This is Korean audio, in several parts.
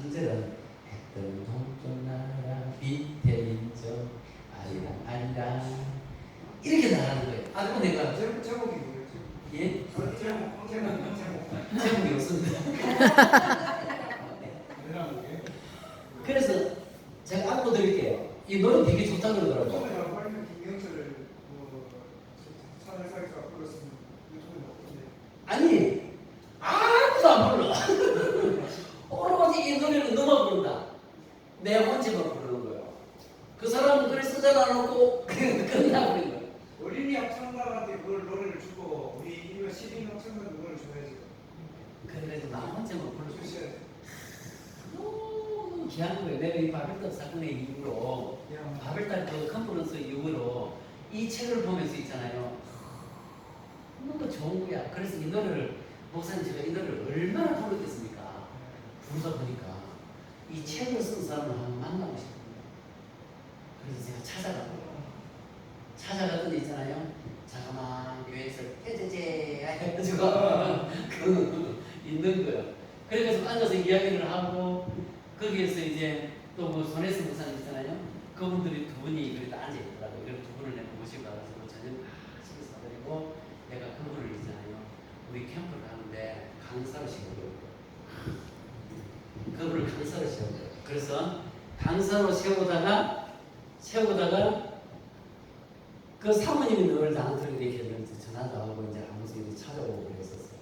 3절은 했던 동쪽 나라 인정 아리랑 아리랑 이렇게 나가는 거예요. 아, 그럼 내가 제목 제목이 뭐였지? 예? 제목 제목 제목 제목이 없습니다. 그래서 제가 안고 드릴게요. 이 노래 되게 좋다 그러더라고요. 처음에 나팔면 김경철을 뭐 차달사기가 불렀으면 유튜브에 없던데. 아니 아무도 안 불러. 오로지 이 노래를 너만 부른다. 내 혼자만 부르는 거예요. 그 사람은 그래 쓰잖아 놓고 끝나버린 거예요. 어린이 합창단한테 그걸 노래를 주고 우리 이거 시민 합창단 노래를 줘야지. 그래서 나 혼자만 부르고 주셔야 돼. 너무 귀한 거예요. 내가 이 바벨탑 사건의 이후로 그냥 바벨탑 그 컨퍼런스 이후로 이 책을 보면서 있잖아요. 너무 좋은 거야. 그래서 이 노래를 목사님 제가 이 노래를 얼마나 부르겠습니까? 부르다 보니까 이 책을 쓴 사람을 한번 만나고 싶어요. 그래서 제가 찾아가고 찾아가더니 있잖아요. 잠깐만 교회에서 떼제제 해가지고 그 있는 거예요. 그래서 앉아서 이야기를 하고 거기에서 이제 또 뭐 손혜승 목사님 있잖아요. 그분들이 두 분이 그래도 앉아 있더라고요. 그래서 두 분을 내가 모시고 가가지고 저녁 맛있게 사드리고 내가 그분을 있잖아요. 우리 캠프를 가는데 강사로 세우고 그분을 강사로 세우고 그래서 강사로 세우다가 세우다가 그 사모님이 늘 나한테 이렇게 늘 전화도 하고 이제 한 번씩 이렇게 찾아오고 그랬었어요.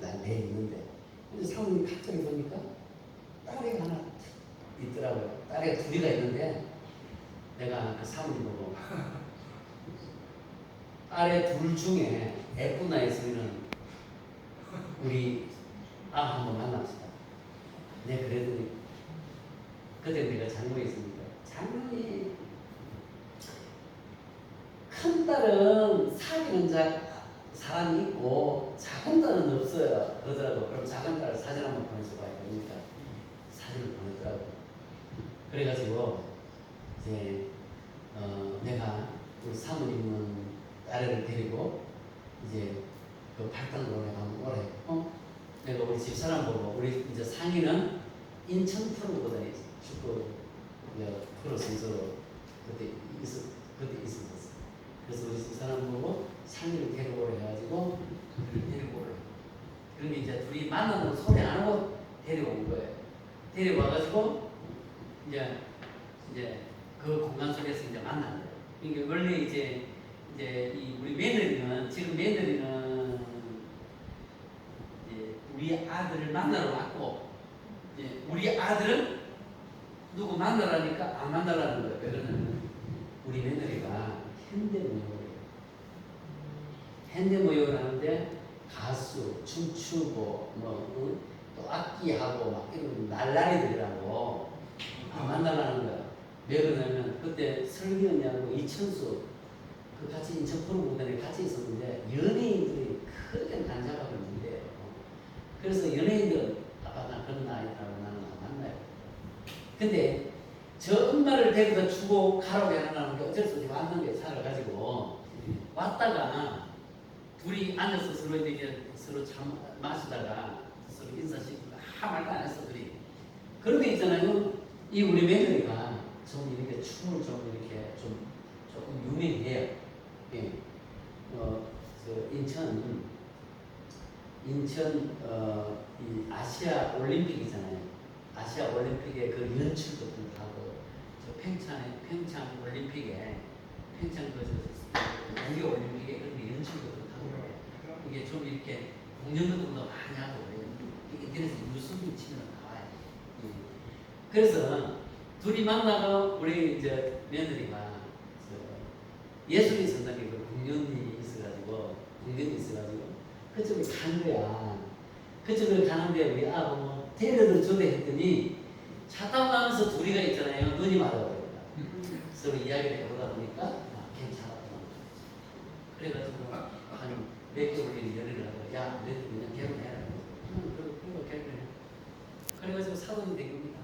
난내 있는데 근데 사모님 갑자기 보니까 딸이 하나 있더라고요. 딸이 둘이가 있는데 내가 그 사모님 보고 딸의 둘 중에 애꾸나 있으면 우리 아 한번 만납시다. 네 그랬더니 그때 내가 장모에 있습니다. 장모이 큰 딸은 사귀는 자, 사람이 있고 작은 딸은 없어요. 그러더라고. 그럼 작은 딸 사진 한번 보내줘 봐야 되니까 사진을 보냈더라고. 그래가지고 이제 어, 내가 우리 사모님은 딸을 데리고 이제 그 발당으로 내가 한번 오래. 어? 내가 우리 집사람 보고 우리 이제 상의는 인천 프로보다니 축구 프로 선수로 그때 있었 그때 있었어. 그래서 우리 집사람 보고 상의를 데리고 해가지고 그를 데리고 오래. 그러면 이제 둘이 만나는 소리 안 하고 데려온 거예요. 데려와가지고 이제 이제 그 공간 속에서 이제 만난 거예요. 이게 원래 이제 이제 이 우리 며느리는 지금 며느리는 이제 우리 아들을 만나러 왔고 이제 우리 아들은 누구 만나라니까 안 만나라는 거예요. 왜 그러냐면 우리 며느리가 현대 무용을 현대 무용을 하는데 가수, 춤추고 뭐또 악기하고 막 이런 날라리들이라고 안 만나라는 거야. 왜 그러냐면 그때 설기현이하고 이천수 그 같이 인천 프로무대에 같이 있었는데 연예인들이 크게 간잡하고 있는데요. 그래서 연예인들은 아빠 나 그런 아이라고 나는 안 만나요. 근데 저 엄마를 데려다 주고 가라고 해라는 게 어쩔 수 없이 왔는 거예요. 차를 가지고 왔다가 둘이 앉아서 서로 이제 서로 참 마시다가 서로 인사시키고 아무 말도 안 했어 둘이. 그런데 있잖아요. 이 우리 며느리가 좀 이렇게 춤을 좀 이렇게 좀 조금 유명해요. 예. 어, 저 인천 인천 어, 이 아시아 올림픽이잖아요. 아시아 올림픽에 그 연출도 좀 하고 저 평창에 평창 올림픽에 평창 그 동계 올림픽에 그런 게 연출도 좀 하고 이게 좀 이렇게 공연 같은 것도 많이 하고. 이게 그래서 유수분 치면 나와요. 예. 그래서 둘이 만나고 우리 이제 며느리가 저 예술인 선당에 그 공연이 있어가지고 공연이 있어가지고 그쪽에 간 거야. 그쪽을 가는데 우리 아고 뭐 테일러를 초대했더니 차 타고 가면서 둘이가 있잖아요. 눈이 맞아버렸다. 서로 이야기를 해보다 보니까 아, 괜찮았다. 그래가지고 한몇 개월 연애를 하고 야, 너희 그냥 결혼해라. 응, 그리고 결혼해. 그래가지고 사돈이 된 겁니다.